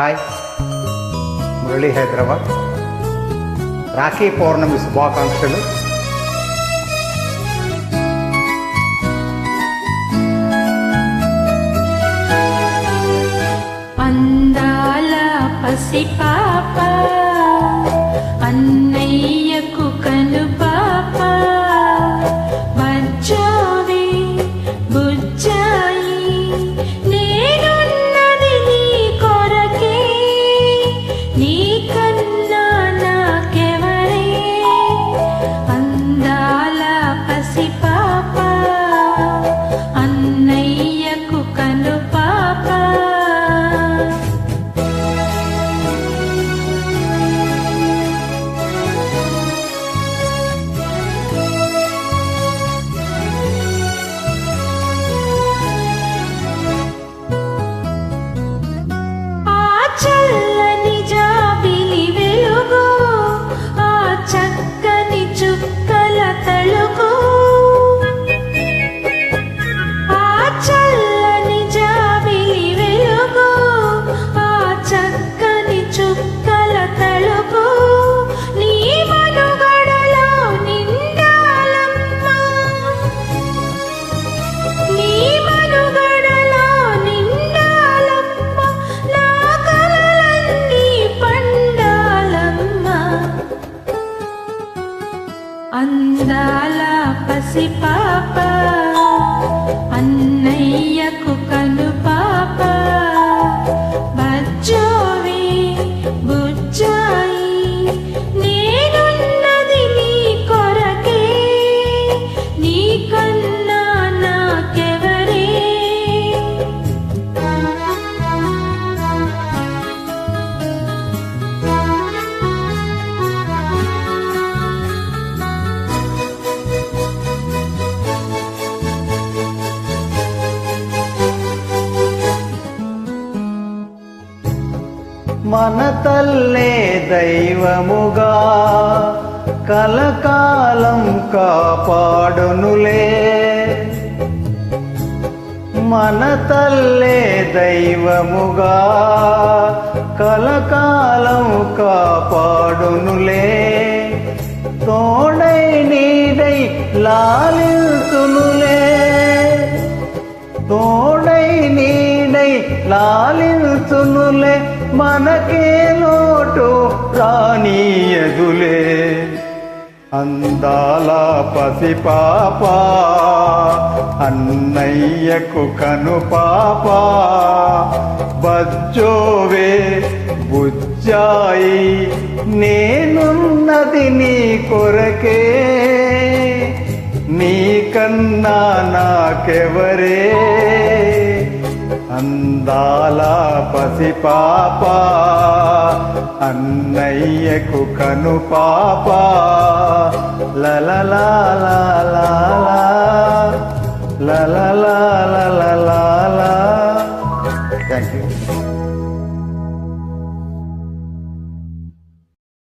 Hi. Murali Hyderabad. Rakhi Pournami శుభాకాంక్షలు. అందాల పసిపాప పసిపాప అన్నయ్యకు మన తల్లే దైవముగా కలకాలం కాపాడునులే. మన తల్లే దైవముగా కలకాలం కాపాడునులే. తోడై నీడై లాలిల్తునులే. నీడై మనకే లోటు రానీయదులే. అందాల పసిపాప అన్నయ్యకు కను పాప. బజ్జోవే బుజ్జాయి నేనున్నది నీ కొరకే. నీకన్నా నాకెవరే? అందాల పసిపాప అన్నయ్యకు కను పాప లలలా లలలా థ్యాంక్ యూ